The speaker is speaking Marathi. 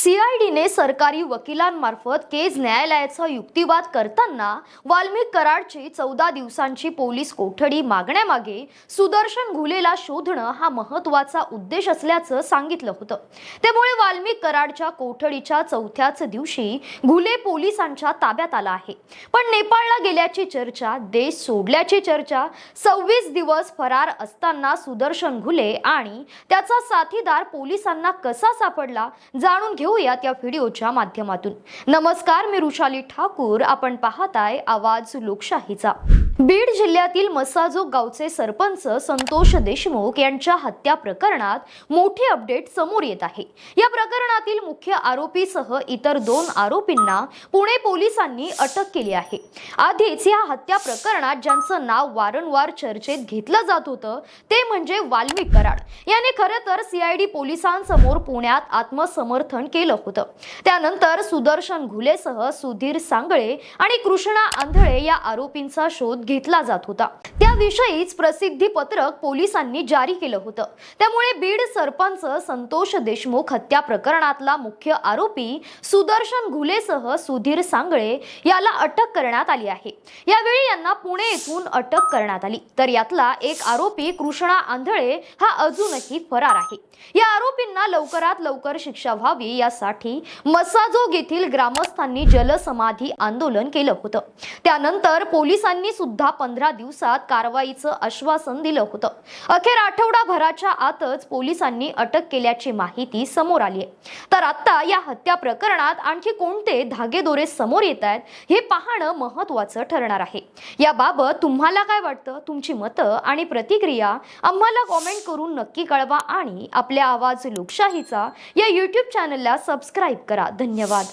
सीआयडीने सरकारी वकिलांमार्फत केज न्यायालयाचा युक्तिवाद करताना वाल्मिक कराडची चौदा दिवसांची पोलीस कोठडी मागण्यामागे सुदर्शन घुलेला शोधणं हा महत्त्वाचा उद्देश असल्याचं सांगितलं होतं. त्यामुळे वाल्मिक कराडच्या कोठडीच्या चौथ्याच दिवशी घुले पोलिसांच्या ताब्यात आला आहे. पण नेपाळला गेल्याची चर्चा देश सोडल्याची चर्चा सव्वीस दिवस फरार असताना सुदर्शन घुले आणि त्याचा साथीदार पोलिसांना कसा सापडला जाणून घेऊ घेऊयात या व्हिडिओच्या माध्यमातून. नमस्कार मी रुशाली ठाकूर. आपण पाहताय आवाज लोकशाहीचा. बीड जिल्ह्यातील मसाजो गावचे सरपंच संतोष देशमुख यांच्या हत्या प्रकरणात मोठे अपडेट समोर येत आहे. या प्रकरणातील मुख्य आरोपीसह इतर दोन आरोपींना पुणे पोलिसांनी अटक केली आहे. आधीच या हत्या प्रकरणात ज्यांचं नाव वारंवार चर्चेत घेतलं जात होतं ते म्हणजे वाल्मिक कराड. याने खरं तर सीआयडी पोलिसांसमोर पुण्यात आत्मसमर्थन केलं होतं. त्यानंतर सुदर्शन घुलेसह सुधीर सांगळे आणि कृष्णा आंधळे या आरोपींचा शोध घेतला जात होता. त्याविषयीच प्रसिद्धी पत्रक पोलिसांनी जारी केलं होतं. त्यामुळे बीड सरपंच संतोष देशमुख हत्या प्रकरणातला मुख्य आरोपी सुदर्शन घुलेसह सुधीर सांगळे याला अटक करण्यात आली आहे. यावेळी यांना पुणे येथून अटक करण्यात आली. तर यातला एक आरोपी कृष्णा आंधळे हा अजूनही फरार आहे. या आरोपींना लवकरात लवकर शिक्षा व्हावी यासाठी मसाजोग येथील ग्रामस्थांनी जलसमाधी आंदोलन केलं होतं. त्यानंतर पोलिसांनी सुद्धा सुद्धा पंधरा दिवसात कारवाईचं आश्वासन दिलं होतं. अखेर आठवडाभराच्या आतच पोलिसांनी अटक केल्याची माहिती समोर आली आहे. तर आता या हत्या प्रकरणात आणखी कोणते धागेदोरे समोर येत आहेत हे पाहणं महत्वाचं ठरणार आहे. याबाबत तुम्हाला काय वाटतं? तुमची मतं आणि प्रतिक्रिया आम्हाला कॉमेंट करून नक्की कळवा आणि आपल्या आवाज लोकशाहीचा या यूट्यूब चॅनलला सबस्क्राईब करा. धन्यवाद.